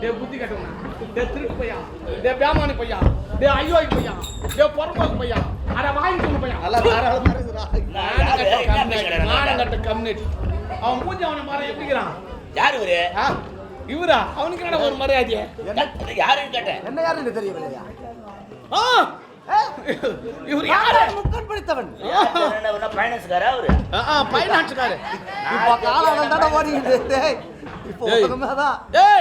டேய் புத்தி கட்டவனா டேய் திருட்டு பையா டேய் பேமானி பையா டேய் ஐயோய் பையா டேய் பொறம்போக்கு பையா அட வாங்கி சொல்லு பையா நாடகட்ட கம்யூனிட்டி அவன் மூஞ்சி அவனை மாதிரி எப்படிக்கிறான் யாரு ஆ? இவரா? அவனுக்கு என்னடா ஒரு மரியாதை யாருன்னு கேட்டேன். என்ன யாருன்னு தெரியவில்லையா! இவர் யாரு? முக்கன் படித்தவன் பைனான்ஸ்காரா அவரு? பைனான்ஸ்காரு இப்ப காலம் தானே ஓடிக்குது டேய்.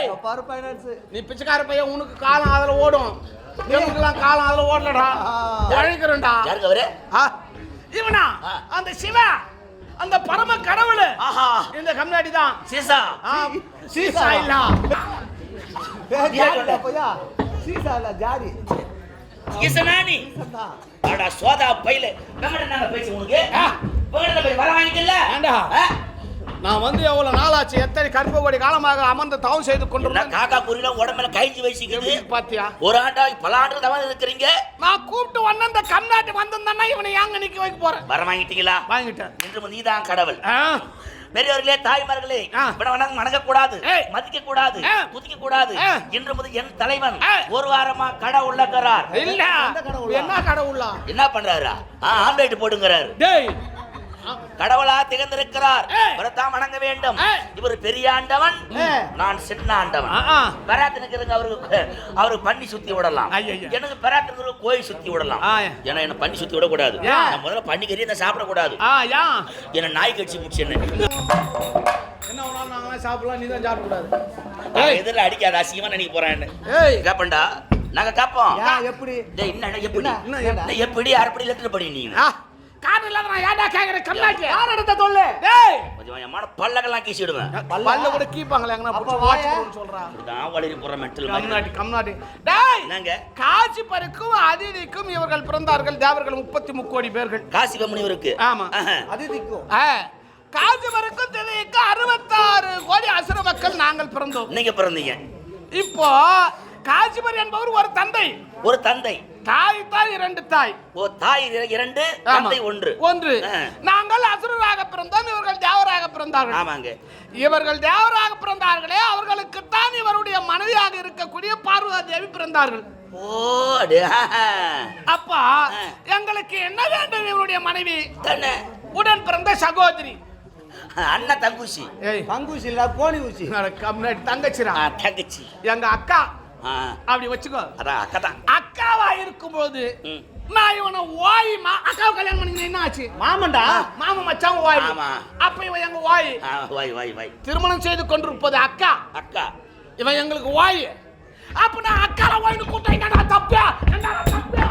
இப்போ பாரு ஃபைனான்ஸ் நீ பிச்சைக்கார பையன் உனக்கு காலம் அதுல ஓடும். எங்களுக்கெல்லாம் காலம் அதுல ஓடலடா. உழைக்கிறோம்டா யாருக்கு அவரு? ஆ, இவனா. அந்த சிவா. அந்த பரம கடவுள். ஆஹா. இந்த கம்னாடி தான். சீசா. சீசா இல்ல. ஜாடிடா பையா சீசா இல்ல ஜாடி ஈசனானி. அடா சோதா பையில. வெங்கட நாங்க பேசி உனக்கு? போய் வர வாங்கிட்டல ஏண்டா? நான் வந்து எவ்வளவு நாளாச்சு எத்தனை கற்ப காலமாக அமர்ந்து தவம் செய்து என்ன கொண்டு காக்கா குறியில உடம்புல கைஞ்சி வச்சிக்கிறது பாத்தியா? ஒரு ஆண்டா பல ஆண்டு தவறு இருக்கிறீங்க? நான் கூப்பிட்டு வந்த அந்த கம்நாட்டு வந்திருந்தேன்னா இவனை ஏங்க நிக்க வைக்க போறேன்? வர வாங்கிட்டீங்களா? வாங்கிட்டேன். இன்று நீதான் கடவுள். ஆ, பெரியவர்களே தாய்மார்களே ஆ. இப்ப வணங்க கூடாது. மதிக்க கூடாது ஆ. குதிக்க கூடாது. இன்று முதல் என் தலைவன். ஒரு வாரமா கடை உள்ளக்கிறார் இல்ல? என்ன கடவுளா? என்ன பண்றாரா? ஆம்லேட் போடுங்கிறாரு. டேய் கடவுளா திகழ்ந்திருக்கிறார். இவரைத்தான் வணங்க வேண்டும். இவர் பெரிய ஆண்டவன். நான் சின்ன ஆண்டவன். பெராத்தனுக்கு அவருக்கு அவருக்கு பண்ணி சுத்தி விடலாம். எனக்கு பெராத்தனுக்கு கோயில் சுத்தி விடலாம். ஏன்னா என்ன பண்ணி சுத்தி விடக்கூடாது? நான் முதல்ல பண்ணி கறி நான் சாப்பிடக்கூடாது. என்ன நாய் கட்சி முடிச்சேன்னு என்ன. சாப்பிடலாம் நீ தான் சாப்பிடக்கூடாது. எதிரில் அடிக்காத அசிங்கமா நினைக்க போறேன்னு. ஏய். கேப்பண்டா நாங்க கேப்போம். எப்படி? டேய் என்ன எப்படி? என்ன? என்ன எப்படி? அரைப்படி லெட்டர் படி நீ ஆ, காரணம் இல்லாம நான் ஏன்டா கேக்குறேன்? கம்நாட்டி யார் எடுத்த தொல்லு? டேய். கொஞ்சம் என் மன பல்லக்கெல்லாம் கீசி விடுவேன் பல்ல கூட கீப்பாங்களே எங்கனா அப்ப? வாட்ச் சொல்றா இப்படிதான் வளரி போற மெட்டல் கம்நாட்டி கம்நாட்டி. டேய். என்னங்க? காட்சி பருக்கும் அதிதிக்கும் இவர்கள் பிறந்தார்கள். தேவர்கள் முப்பத்தி முக்கோடி பேர்கள். காசி கம்பெனி ஆமா. அதிதிக்கும். ஆ, காட்சி பருக்கும் திதிக்கும் அறுபத்தாறு கோடி அசுர மக்கள் நாங்கள் பிறந்தோம். நீங்க பிறந்தீங்க. இப்போ காஞ்சிபர் என்பவர் ஒரு தந்தை. ஒரு தந்தை. தாய் தாய் இரண்டு தாய். ஓ தாய் இர- இரண்டு. தந்தை ஒன்று. ஒன்று. நாங்கள் அசுரராக பிறந்தோம் இவர்கள் தேவராக பிறந்தார்கள். ஆமாங்க. இவர்கள் தேவராக பிறந்தார்களே அவர்களுக்குத்தான் இவருடைய மனைவியாக இருக்கக்கூடிய பார்வதா தேவி பிறந்தார்கள். ஓ அடே ஆஹா. அப்பா. எங்களுக்கு என்ன வேண்டும் இவருடைய மனைவி? தானே உடன் பிறந்த சகோதரி. அண்ணன் தங்குச்சி. ஏய். பங்கூசி இல்ல கோணி ஊசி. கம்னாடி தங்கச்சிரா தங்கச்சி. எங்க அக்கா. அப்படி வச்சுக்கோ. அதான் அக்கா தான் அக்காவா இருக்கும்போது. நான் இவனை ஓய்மா அக்காவை கல்யாணம் பண்ணி என்ன ஆச்சு? மாமன்டா? மாமா மச்சான் ஓய். அப்ப இவன் எங்க ஓய் வாய் வாய் வாய். திருமணம் செய்து கொண்டிருப்பது அக்கா. அக்கா. இவன் எங்களுக்கு ஓய் அப்ப நான் அக்கால ஓய்னு கூட்டம் என்னடா தப்பு? என்னடா தப்பு?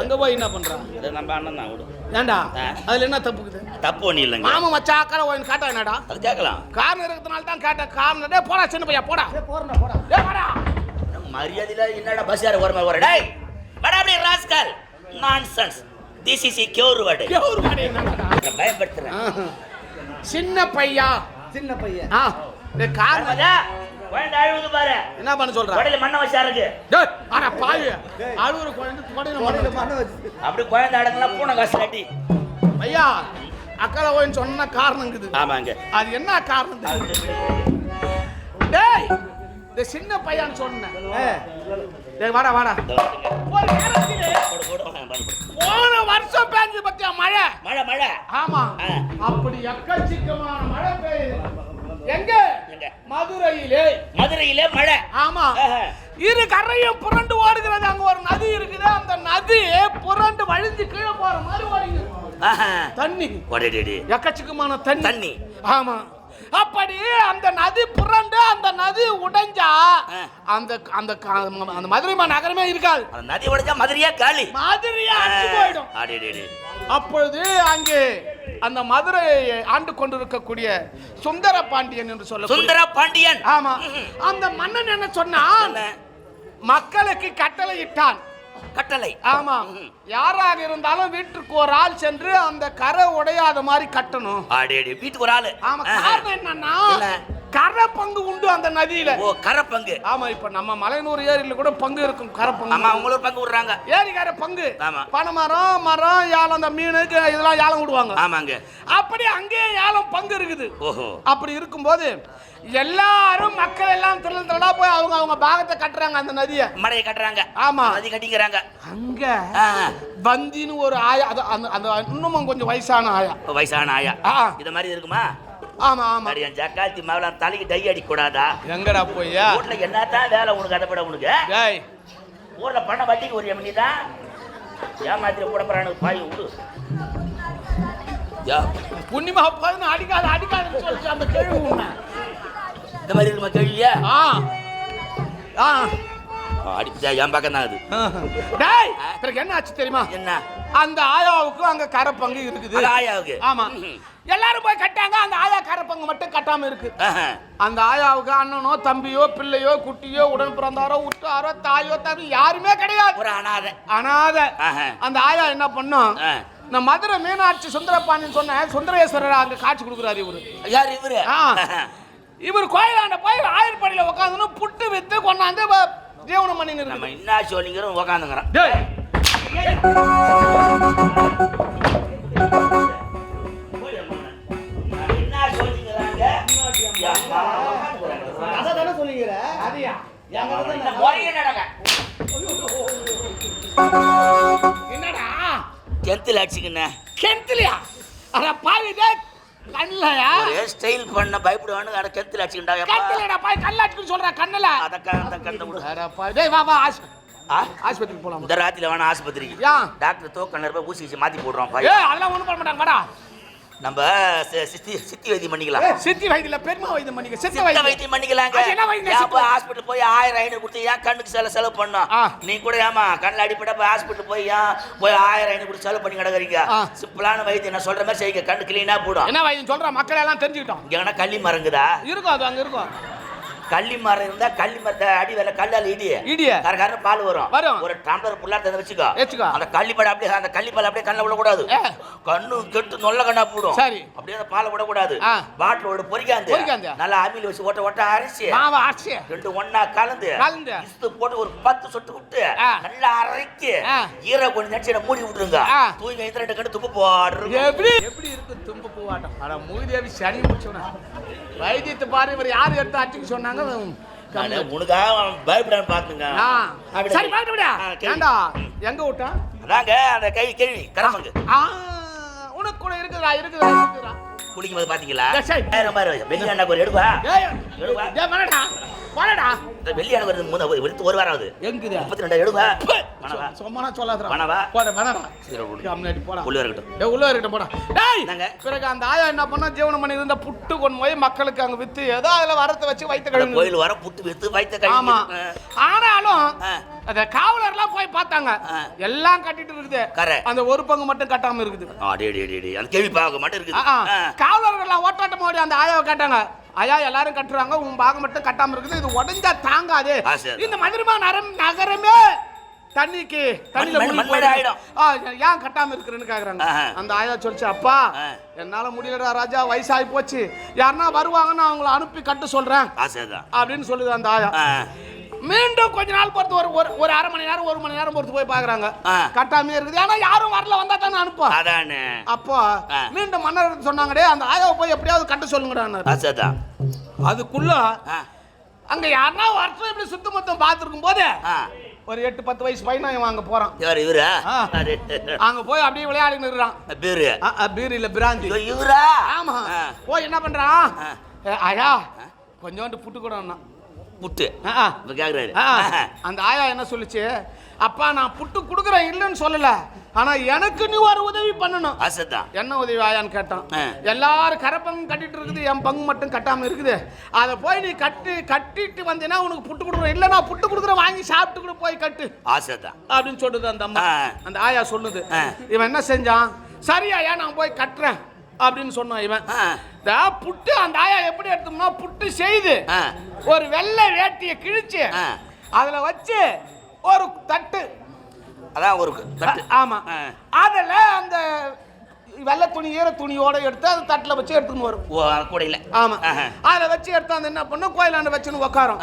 அங்க போய் என்ன பண்றான்? நம்ம அண்ணன் தான் விடு ஏண்டா. அதுல என்ன தப்புக்குது? தப்பு ஒண்ணு இல்லைங்க. மாமா மச்சான் அக்கால ஓய்னு காட்டா என்னடா? அது கேட்கலாம். காரணம் இருக்கிறதுனால தான் கேட்டேன். காரணம் டேய் போடா சின்ன பையா போடா. போறேன்டா போடா. டேய் போடா மரியாதையில என்னடா பஸ் யார வர வர டேய். வாடா அப்படியே rascal. Nonsense this is queer word கேவுரு மாடி என்னடா? பயப்படுத்துறேன். சின்ன பையா? சின்ன பையன். ஆ. டேய் காரணம் குழந்தை அழுகுது பாரு. என்ன பண்ண சொல்ற? உடல மண்ணை வச்சா இருக்கு டேய் அட பாவி. அழுவுற குழந்தை கோடையில மண்ணு வச்சு. அப்படி குழந்தை அடங்கலாம் பூனை காசு கட்டி. ஐயா அக்கால ஓய்னு சொன்ன காரணம் இருக்குது ஆமாங்க. அது என்ன காரணம்? டேய் இந்த சின்ன பையன் சொன்னேன் டேய் வாடா வாடா. போன வருஷம் பேஞ்சு பத்தியா மழை? மழை மழை. ஆமா. அப்படி எக்கச்சக்கமான மழை பெய்யுது. எங்க எங்க? மதுரையிலே மதுரையிலே மழை ஆமா. இரு கரையும் புரண்டு ஓடுகிறது அங்க ஒரு நதி இருக்குது அந்த நதி புரண்டு வழிஞ்சு கீழே போற மாதிரி ஓடுங்க ஆஹா. தண்ணி. எக்கச்சக்கமான தண்ணி தண்ணி. ஆமா அப்படி அந்த நதி புரண்டு அந்த நதி உடைஞ்சா. அந்த அந்த அந்த மதுரை நகரமே இருக்காது அந்த நதி உடைஞ்சா மதுரையா காலி மாதிரியா போயிடும். அப்பொழுது அங்கே அந்த மதுரையை ஆண்டு கொண்டிருக்கக்கூடிய சுந்தர பாண்டியன் என்று சொல்ல சுந்தர பாண்டியன். ஆமா. அந்த மன்னன் என்ன சொன்னான்? மக்களுக்கு கட்டளை இட்டான். கட்டளை. ஆமா. யாராக இருந்தாலும் வீட்டுக்கு ஒரு ஆள் சென்று அந்த கரை உடையாத மாதிரி கட்டணும். வீட்டுக்கு ஒரு ஆளு. ஆமா. காரணம் என்னன்னா என்ன? கரை பங்கு உண்டு அந்த நதியில. ஓ கரை பங்கு ஆமா இப்ப நம்ம மலையனூர் ஏரியில கூட பங்கு இருக்கும் கரை பங்கு ஆமா உங்களுக்கு பங்கு விடுறாங்க. ஏரிக்கார பங்கு. ஆமா. பனை மரம் ஏலம் அந்த மீனுக்கு இதெல்லாம் ஏலம் விடுவாங்க. ஆமாங்க. அப்படி அங்கேயே ஏலம் பங்கு இருக்குது. ஓஹோ. அப்படி இருக்கும்போது எல்லாரும் மக்கள் எல்லாம் திரள் திரளா போய் அவங்க அவங்க பாகத்தை கட்டுறாங்க அந்த நதியை. மடையை கட்டுறாங்க. ஆமா. நதி கட்டிக்கிறாங்க. அங்க ஆ, பந்தின்னு ஒரு ஆயா அது அந்த அந்த இன்னமும் கொஞ்சம் வயசான ஆயா. வயசான ஆயா. இத மாதிரி இருக்குமா? ஆமா ஆமா. அடி என் ஜக்காத்தி மாவளம் தலைக்கு டை அடிக்க கூடாதா எங்கடா போய்யா? வீட்டுல என்னத்தான் வேலை உனக்கு அதப்பட உனக்கு. டேய். ஊர்ல பண்ண வட்டிக்கு ஒரு எம்மனி தான். ஏமாத்திர போட போறானு பாய் விடு. யா, புண்ணியமா போதுன்னு அடிக்காத அடிக்காதுன்னு சொல்லிச்சு அந்த கேள்வி இந்த மாதிரி இருக்குமா கேள்வியா? ஆ. ஆ. அடிச்சா என் பக்கம் தான் அது? டேய் பிறகு என்ன ஆச்சு தெரியுமா? என்ன? அந்த ஆயாவுக்கு அங்க கரை பங்கு இருக்குது ஆயாவுக்கு? ஆமா. எல்லாரும் போய் கட்டாங்க அந்த ஆயா கரை பங்கு மட்டும் கட்டாம இருக்கு. அந்த ஆயாவுக்கு அண்ணனோ தம்பியோ பிள்ளையோ குட்டியோ உடன் பிறந்தாரோ உற்றாரோ தாயோ தம்பி யாருமே கிடையாது. ஒரு அனாதை. அனாத. அந்த ஆயா என்ன பண்ணும். நான் மதுரை மீனாட்சி சுந்தரபாண்டியன் சொன்ன சுந்தரேஸ்வரர் அங்க காட்சி கொடுக்குறாரு இவரு. யார் இவரு. இவர் கோயிலாண்ட போய் ஆயர்படியில உட்காந்துன்னு புட்டு வித்து கொண்டாந்து ஜீவனம் பண்ணின்னு நம்ம என்ன சொல்லிங்கிறோம் உக்காந்துங்கிறோம் டேய். என்ன சொல்லிங்கிறாங்க அதை தானே சொல்லிக்கிற அதையா முறைய நடங்க என்னடா? டென்த்தில் அடிச்சுக்கிண்ணே கிணத்துலயா அட பாவி டேய் கண்ணுலயா ஒரே ஸ்டைல் பண்ண பயப்படுவானு அதை டென்த்தில் அடிச்சுக்கிண்டா கண்ணுலடா பாய் கல்லாட்டுக்குன்னு சொல்ற கண்ணுல. அதை அந்த கண்ணை விடு. அட பாவி டேய் வா வா? ஆஸ்பத்திரிக்கு போலாம்? இந்த ராத்திரில வேணா ஆஸ்பத்திரிக்கு. டாக்டர் தோக்கண்ண ரூபாய் ஊசி மாத்தி போடுறோம் பாய். ஏய் அதெல்லாம் ஒண்ணும் பண்ண மாட்டாங்க வாடா. நம்ம சித்தி சித்தி வைத்தியம் பண்ணிக்கலாம். சித்தி வைத்தியல பெருமா வைத்தியம் பண்ணிக்க சித்த வைத்தியம். வைத்தியம் பண்ணிக்கலாங்க. வைத்தியம்? போய் ஹாஸ்பிட்டல் போய் ஆயிரம் ஐநூறு கொடுத்து ஏன் கண்ணுக்கு செலவு செலவு பண்ணோம். நீ கூட ஏமா கண்ணில் அடிப்பட்ட போய் ஹாஸ்பிட்டல் போய் ஏன் போய் ஆயிரம் ஐநூறு கொடுத்து செலவு பண்ணி கிடக்குறீங்க. சிம்பிளான வைத்தியம். நான் சொல்ற மாதிரி செய்யுங்க. கண்ணு கிளீனா போடும். என்ன வைத்தியம் சொல்ற? மக்கள் எல்லாம் தெரிஞ்சுக்கிட்டோம். இங்க கள்ளி மரங்குதா? இருக்கும் அது அங்க இருக்கும் கள்ளி மரம் இருந்தா கள்ளி மரத்தை அடி வேலை கல்லால் இடி இடிய கர கர பால் வரும் வரும். ஒரு டம்ளர் புல்லா தந்து வச்சுக்கோ வச்சுக்கோ. அந்த கள்ளிப்பால் அப்படியே அந்த கள்ளிப்பால் அப்படியே கண்ணில் விடக்கூடாது ஏ. கண்ணு கெட்டு நொல்ல கண்ணா போடும் சரி. அப்படியே அந்த பாலை விடக்கூடாது ஆ. பாட்டிலோட பொறிக்காந்து. நல்லா அமில் வச்சு ஒட்ட ஒட்ட அரைச்சி மாவா ஆச்சு ரெண்டு ஒண்ணா கலந்து கலந்து. இஸ்து போட்டு ஒரு பத்து சொட்டு விட்டு. நல்லா அரைக்கி. ஈர கொஞ்சம் நினைச்சு மூடி விட்டுருங்க. தூங்கி இந்த ரெண்டு கண்டு துப்பு போடுறது எப்படி எப்படி இருக்கு தும்பு பூவாட்டம் அட மூதேவி சனி முடிச்சவன வைத்தியத்தை பாரு இவர் யார் எடுத்து அடிச்சுக்க சொன்னாங்க உனக்காக அவன் பயப்படான்னு பாத்துங்க. சரி கேள்வி. ஏண்டா எங்க விட்டான் அதாங்க அந்த கை கேள்வி. கரமங்கு. உனக்கு கூட இருக்குதா இருக்குதா இருக்குதா குளிக்கும் போது பாத்தீங்களா? ஏய், சரி. ஆயிரம் பாரு வெள்ளி அண்ணாக்கு ஒரு எடுப்பா. ஏய் எடுப்பா. ஏய் வரடா வரடா இந்த வெள்ளி அண்ணா வருது மூணு எடுத்து ஒரு வாரம் ஆகுது. எங்குது? முப்பத்தி ரெண்டு எடுப்பா. மணவா சும்மா சொல்லாதடா. மணவா? போட வேணடா சரி விடு. போடா. உள்ள இருக்கட்டும். டேய் உள்ள இருக்கட்டும் போடா. டேய் என்னங்க? பிறகு அந்த ஆயா என்ன பண்ணா? ஜீவனம் பண்ணி இருந்த புட்டு கொண்டு போய் மக்களுக்கு அங்க வித்து ஏதோ அதுல வரத்தை வச்சு வைத்த கழுவு கோயில் வர புட்டு வித்து வைத்த ஆமா. கழிவு ஆனாலும் அத காவலர்லாம் போய் பார்த்தாங்க. எல்லாம் கட்டிட்டு இருக்குது கரை. அந்த ஒரு பங்கு மட்டும் கட்டாம இருக்குது அடே அடே அடே, அந்த கேள்வி பார்க்க மட்டும் இருக்குது. காவலர்கள்லாம் ஓட்டாட்டம் ஓடி அந்த ஆயாவை கேட்டாங்க ஐயா எல்லாரும் கட்டுறாங்க உன் பாகம் மட்டும் கட்டாம இருக்குது இது உடஞ்சா தாங்காது. இந்த மதுரமா நரம் நகரமே தண்ணிக்கு. ஆ, ஏன் கட்டாம இருக்கிறேன்னு கேக்குறாங்க. அந்த ஆயா சொல்லிச்சு அப்பா. என்னால முடியலடா ராஜா வயசாகி போச்சு யாருன்னா வருவாங்கன்னு அவங்கள அனுப்பி கட்ட சொல்றேன் அப்படின்னு சொல்லுது அந்த ஆயா. மீண்டும் கொஞ்ச நாள் பொறுத்து ஒரு ஒரு ஒரு அரை மணி நேரம் ஒரு மணி நேரம் பொறுத்து போய் பாக்குறாங்க. கட்டாமே இருக்குது. ஆனா யாரும் வரல வந்தா தானே அனுப்பா. அதானே. அப்போ. மீண்டும் மன்னர் சொன்னாங்கடே அந்த ஆயாவை போய் எப்படியாவது கட்ட சொல்லுங்கடா அதுக்குள்ள. அங்க யாருன்னா வருஷம் இப்படி சுத்த மொத்தம் பார்த்துருக்கும் போது. ஒரு எட்டு பத்து வயசு பையனா அங்க போறான். யார் இவரா. அங்க போய் அப்படியே விளையாடின்னு இருக்கிறான். பேரு. பீர் இல்ல பிராந்தி. ஐயோ, இவரா? ஆமா. போய் என்ன பண்றான்? ஆயா கொஞ்சோண்டு புட்டு கூட புட்டு. இப்ப கேக்குறாரு. ஆ, அந்த ஆயா என்ன சொல்லுச்சு? அப்பா நான் புட்டு கொடுக்குறேன் இல்லைன்னு சொல்லல. ஆனா எனக்கு நீ ஒரு உதவி பண்ணணும். ஆசைதான். என்ன உதவி ஆயான்னு கேட்டான். எல்லாரும் கரை பங்கு கட்டிட்டு இருக்குது என் பங்கு மட்டும் கட்டாம இருக்குது. அதை போய் நீ கட்டி கட்டிட்டு வந்தீங்கன்னா உனக்கு புட்டு கொடுக்குறேன். இல்ல நான் புட்டு கொடுக்குறேன் வாங்கி சாப்பிட்டு கூட போய் கட்டு. ஆசைதான். அப்படின்னு சொல்லுது அந்த அம்மா. அந்த ஆயா சொல்லுது. இவன் என்ன செஞ்சான்? சரி ஆயா நான் போய் கட்டுறேன். அப்படின்னு சொன்னான் இவன் புட்டு அந்த ஆயா எப்படி எடுத்தோம்னா புட்டு செய்து. ஒரு வெள்ளை வேட்டியை கிழிச்சு. அதுல வச்சு ஒரு தட்டு அதான் ஒரு தட்டு ஆமா. அதுல அந்த வெள்ளை துணி ஈர துணியோட எடுத்து அந்த தட்டுல வச்சு எடுத்துன்னு வரும் கூடையில் ஆமா. ஆஹா. அதுல வச்சு எடுத்து அந்த என்ன பண்ணும் கோயிலாண்ட வச்சுன்னு உட்காரும்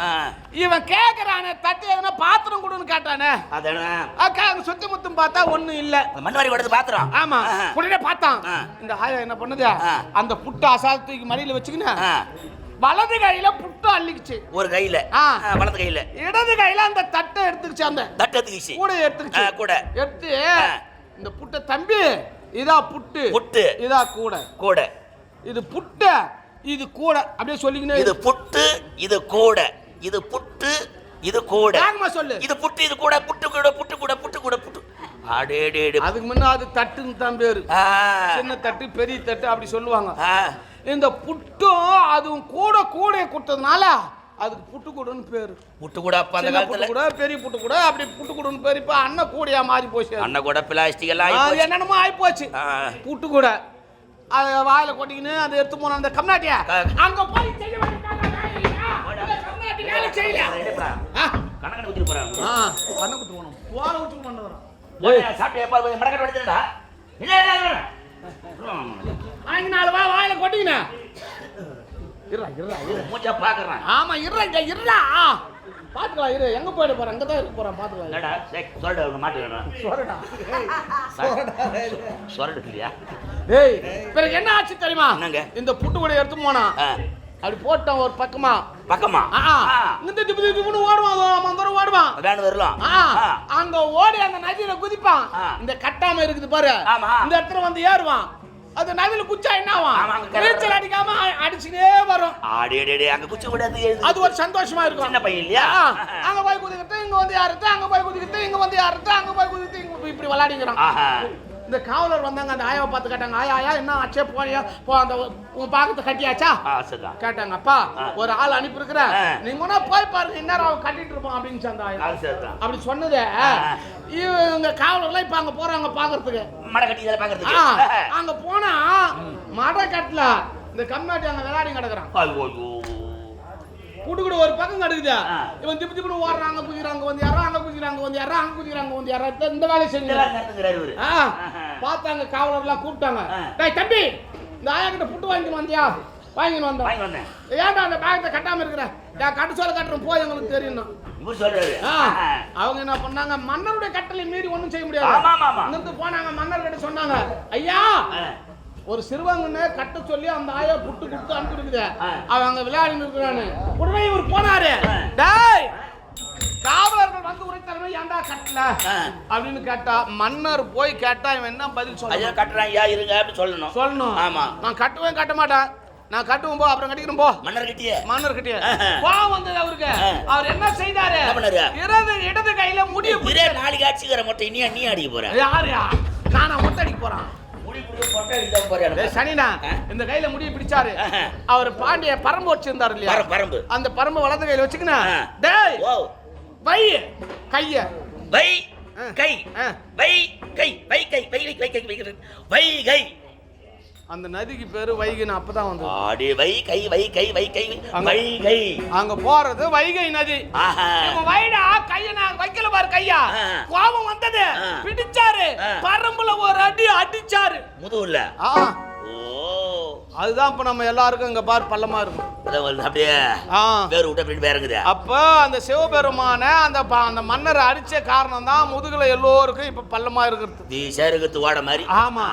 இவன் கேக்குறானே தட்டு எதுனா பாத்திரம் கொடுன்னு கேட்டானே. அது அக்கா அங்க சுத்தி முத்தும் பார்த்தா ஒண்ணும் இல்ல. மண்வாரி கொடுத்து பாத்துறோம் ஆமா. உடனே பார்த்தான். இந்த ஆயா என்ன பண்ணுது. அந்த புட்டு அசால் தூக்கி மடியில வச்சுக்கின்னு. வலது கையில புட்டு அள்ளிக்குச்சு. ஒரு கையில. வலது கையில. இடது கையில அந்த தட்டை எடுத்துக்கிச்சு அந்த தட்டு எடுத்துக்கிச்சு. கூட எடுத்துக்கிச்சு. கூட. எடுத்து. இந்த புட்டை தம்பி இதா புட்டு. புட்டு. இதா கூட. கூட. இது புட்டு. இது கூட. அப்படியே சொல்லிக்கினே இது புட்டு இது கூட. இது புட்டு இது கூட. சொல்லு. இது புட்டு இது கூட. புட்டு கூட புட்டு கூட புட்டு கூட புட்டு. அடே டே டே. அதுக்கு முன்ன அது தட்டுன்னு தான் பேரு. சின்ன தட்டு பெரிய தட்டு அப்படி சொல்லுவாங்க. இந்த புட்டும் அதுவும் கூட கூட கொடுத்ததுனால அதுக்கு புட்டு கூடன்னு பேரு புட்டு கூட அப்ப அந்த காலத்துல கூட பெரிய புட்டு கூட அப்படி புட்டு கூடன்னு பேரு இப்ப அண்ணன் கூடையா மாறி போச்சு. அண்ணன் கூட பிளாஸ்டிக் எல்லாம். என்னென்னமோ ஆகி போச்சு ஆ. புட்டு கூட அதை வாயில கொட்டிக்கின்னு அதை எடுத்து போன அந்த கம்நாட்டியா. அங்க போய் செய்ய போறாங்க. பண்ண குத்து போனோம் போன விட்டு பண்ண வரோம் ஏய், சாப்பிட்டு எப்பா போய் மடக்கட்டு வடிச்சிருடா. இல்ல, இல்ல, இல்ல. ம். வாங்கி நாலு வா வாயில கொட்டிக்கின இருடா இருடா இரு மூஞ்சா பாக்குறான். ஆமா இருடா இருடா. பாத்துக்கலாம் இரு. எங்க போயிட போறேன் அங்க தான் இருக்க போறேன் பாத்துக்கலாம் இரு. என்னடா சரி, சொல்லிட்டு அவனை மாட்டிக்கிறேன். சொல்லுடா சொல்லிட்டு இல்லையா? டேய் பிறகு என்ன ஆச்சு தெரியுமா? என்னங்க? இந்த புட்டு கூட எடுத்து போனான் ஆ. அப்படி போட்டான் ஒரு பக்கமா. பக்கமா. இங்க திப்பு திப்புன்னு ஓடுவான் தூரம் ஓடுவான். வேணும் வரலாம் ஆ, அங்க ஓடி அந்த நதியில குதிப்பான். ஆ. இந்த கட்டாம இருக்குது பாரு. ஆமா. இந்த இடத்துல வந்து ஏறுவான். அது நதியில குச்சா என்ன ஆமா, ஆகும் அங்க கிடக்கு. நீச்சல் அடிக்காம அடிச்சுனே வரும் ஆடே டே, டே, அங்க குச்சி விடாது அது ஒரு சந்தோஷமா இருக்கும் சின்ன பையன் இல்லையா? அங்க போய் குதிக்கிட்டு இங்க வந்து யாருத்து அங்க போய் குதிக்கிட்டு இங்க வந்து யாருத்து அங்க போய் குதிக்கிட்டு இங்க போய் இப்படி விளையாடிக்கிறான். இந்த காவலர் வந்தாங்க அந்த ஆயாவை பார்த்து கேட்டாங்க ஆயா ஆயா என்ன ஆச்சே போனியா போ அந்த உன் பாக்கத்தை கட்டியாச்சா. கேட்டாங்க அப்பா. ஒரு ஆள் அனுப்பியிருக்கிறேன் ஆ. நீங்க போய் பாருங்க இந்நேரம் அவன் கட்டிட்டு இருப்பான் அப்படின்னு அந்த ஆயா. அப்படி சொன்னதே. இவங்க காவலர்லாம் இப்ப அங்க போறாங்க பாக்குறதுக்கு மடை கட்டி இதெல்லாம் ஆ, பாக்குறதுக்கு. அங்க போனா மடை கட்டல இந்த கம்நாட்டி அங்க விளையாடி கிடக்குறான். புடுகுடு ஒரு பக்கம் கிடக்குது. இவன் திப்பு திப்புன்னு ஓடுறாங்க குதிக்கிறாங்க வந்து யாரா அங்க குதிக்கிறாங்க வந்து யாரா அங்க குதிக்கிறாங்க வந்து யாரா இந்த- வேலையை செஞ்சு இதெல்லாம் நடந்துக்கிறாரு இவரு. ஆ, ஆஹா. பார்த்தாங்க காவலர்லாம் கூப்பிட்டாங்க. டேய் தம்பி இந்த ஆயா கிட்ட புட்டு வாங்கிட்டு வந்தியா வாங்கிட்டு வந்தேன். ஏன்டா அந்த பேகத்தை கட்டாம இருக்கிற நான் கட்டு சொல்ல கட்டுறேன் போய் எங்களுக்கு தெரியும் இவரு சொல்றாரு. அவங்க என்ன பண்ணாங்க? மன்னருடைய கட்டளை மீறி ஒண்ணும் செய்ய முடியாது. ஆமா, ஆமா. இங்கிருந்து போனாங்க மன்னர் கிட்ட சொன்னாங்க ஐயா. ஒரு சிறுவங்கன்னு கட்ட சொல்லி அந்த ஆயா புட்டு கொடுத்து அனுப்பிடுக்குது. அங்க விளையாடி இருக்கிறானு உடனே இவர் போனாரு. டேய் காவலர்கள் வந்து உரைத்தாலுமே ஏன்டா கட்டல. அப்படின்னு கேட்டா மன்னர் போய் கேட்டா இவன் என்ன பதில் சொல்ல கட்டுறான் ஐயா இருங்க அப்படின்னு சொல்லணும். சொல்லணும். ஆமா. நான் கட்டுவேன் கட்ட மாட்டேன். நான் கட்டுவேன் போ அப்புறம் கட்டிக்கிறேன் போ. மன்னர் கிட்டயே மன்னர் கிட்டே ஆஹா. கோவம் வந்தது அவருக்கு. அவர் என்ன செய்தாரு? இடது இடது கையில முடிய இதே நாளைக்கு ஆட்சிக்கிற மொட்டை நீ நீ அடிக்க போற? யாருயா நானா போறான். மொட்டை அடிக்க போற டேய் சனினா. இந்த கையில முடிய பிடிச்சாரு. அவர் பாண்டிய பரம்பு வச்சிருந்தாரு இல்லையா? பரம் பரம்பு. அந்த பரம்பு வலது கையில வச்சுக்கினா. டேய் வை கைய. வை. கை. வை கை. வை கை வை கை வை கை. வை கை. அந்த நதிக்கு பேரு வைகைன்னு அப்பதான் வந்தது. ஆடி வை கை வை கை வை கை அங்க- வை கை. அங்க போறது வைகை நதி. வைடா கைய நான் வைக்கல பாரு கையா. கோபம் வந்தது. பிடிச்சாரு. பரம்புல ஒரு அடி அடிச்சாரு. முதுகுல. அதுதான் இப்ப நம்ம எல்லாருக்கும் இங்க பார் பள்ளமா இருக்கும் வந்து அப்படியே வேறு விட்டு அப்படி வேறங்குது அப்ப அந்த சிவபெருமான அந்த அந்த மன்னர் அடிச்ச காரணம் தான் முதுகுல எல்லோருக்கும் இப்ப பள்ளமா இருக்கிறது. தி சேருகத்து வாட மாதிரி. ஆமா.